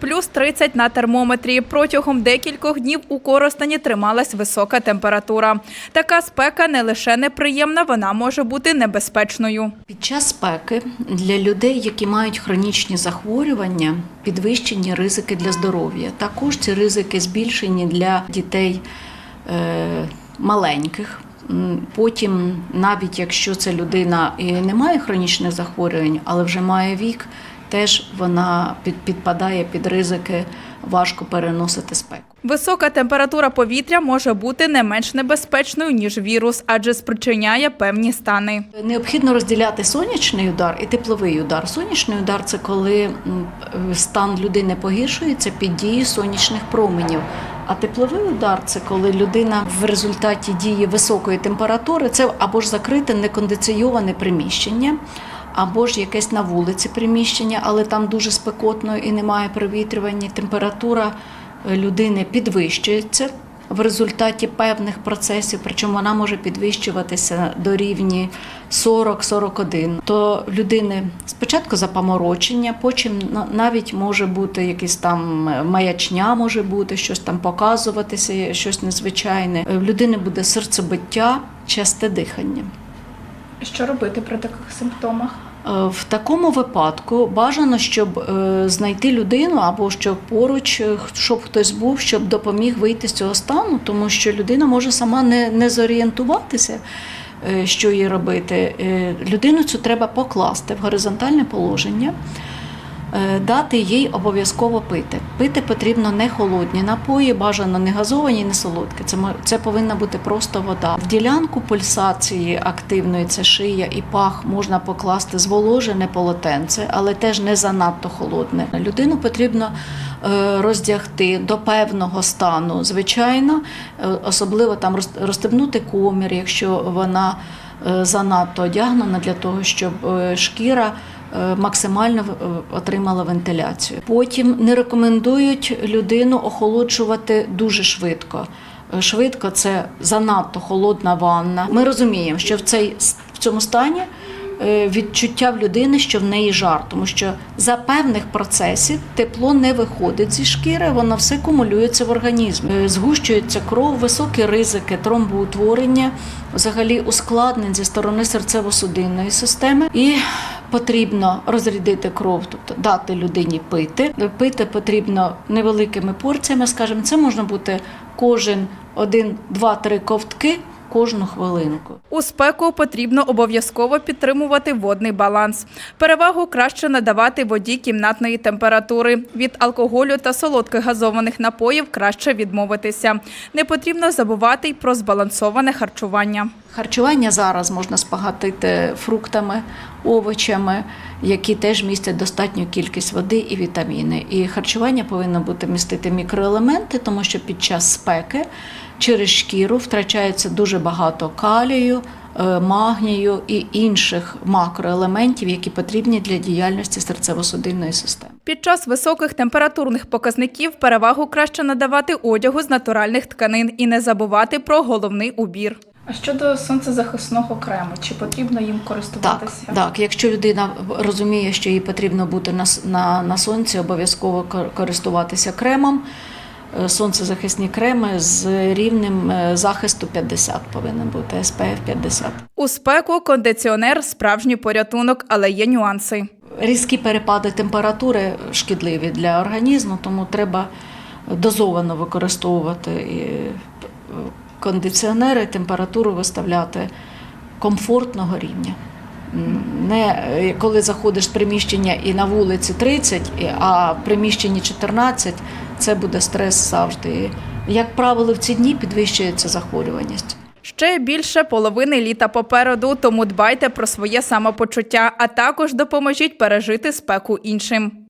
Плюс 30 на термометрі. Протягом декількох днів у Коростені трималась висока температура. Така спека не лише неприємна, вона може бути небезпечною. Під час спеки для людей, які мають хронічні захворювання, підвищені ризики для здоров'я. Також ці ризики збільшені для дітей е, маленьких. Потім, навіть якщо це людина і не має хронічних захворювань, але вже має вік, теж вона під, підпадає під ризики важко переносити спеку. Висока температура повітря може бути не менш небезпечною, ніж вірус, адже спричиняє певні стани. Необхідно розділяти сонячний удар і тепловий удар. Сонячний удар це коли стан людини погіршується під дією сонячних променів. А тепловий удар це коли людина в результаті дії високої температури це або ж закрите некондиційоване приміщення, або ж якесь на вулиці приміщення, але там дуже спекотно і немає провітрювання. Температура е, людини підвищується в результаті певних процесів, причому вона може підвищуватися до рівні 40-41. То людини спочатку запаморочення, потім навіть може бути якийсь там е, маячня, може бути щось там показуватися, щось незвичайне. Е, В людини буде серцебиття, часте дихання. Що робити при таких симптомах? Е, В такому випадку бажано, щоб е, знайти людину або щоб поруч, е, щоб хтось був, щоб допоміг вийти з цього стану, тому що людина може сама не, не зорієнтуватися, що їй робити. Людину цю треба покласти в горизонтальне положення. Е, Дати їй обов'язково пити. Пити потрібно не холодні напої, бажано не газовані, не солодкі. Це, це повинна бути просто вода. В ділянку пульсації активної це шия і пах можна покласти зволожене полотенце, але теж не занадто холодне. Людину потрібно е, роздягти до певного стану, звичайно, е, особливо там розстебнути комір, якщо вона занадто одягнена для того, щоб шкіра максимально е, отримала вентиляцію. Потім не рекомендують людину охолоджувати дуже швидко. Е, Швидко це занадто холодна ванна. Ми розуміємо, що в цей в цьому стані е, відчуття в людини, що в неї жар, тому що за певних процесів тепло не виходить зі шкіри, воно все кумулюється в організмі. Е, Згущується кров, високі ризики тромбоутворення, взагалі ускладнень зі сторони серцево-судинної системи. І потрібно розрядити кров, тобто дати людині пити. Пити потрібно невеликими порціями, скажімо, це можна бути кожен один, два, три ковтки кожну хвилинку. У спеку потрібно обов'язково підтримувати водний баланс. Перевагу краще надавати воді кімнатної температури. Від алкоголю та солодких газованих напоїв краще відмовитися. Не потрібно забувати й про збалансоване харчування. Харчування зараз можна спагатити фруктами, овочами, які теж містять достатню кількість води і вітаміни. І харчування повинно бути містити мікроелементи, тому що під час спеки через шкіру втрачається дуже багато калію, е, магнію і інших макроелементів, які потрібні для діяльності серцево-судинної системи. Під час високих температурних показників перевагу краще надавати одягу з натуральних тканин і не забувати про головний убір. А щодо сонцезахисного крему, чи потрібно їм користуватися? так, якщо людина розуміє, що їй потрібно бути на, на, на сонці, обов'язково користуватися кремом. Е, Сонцезахисні креми з рівнем е, захисту 50 повинен бути SPF 50. У спеку кондиціонер справжній порятунок, але є нюанси. Різкі перепади температури шкідливі для організму, тому треба дозовано використовувати е, кондиціонери, температуру виставляти комфортного рівня. Не е, коли заходиш в приміщення і на вулиці 30, а в приміщенні 14, це буде стрес завжди. Як правило, в ці дні підвищується захворюваність. Ще більше половини літа попереду, тому дбайте про своє самопочуття, а також допоможіть пережити спеку іншим.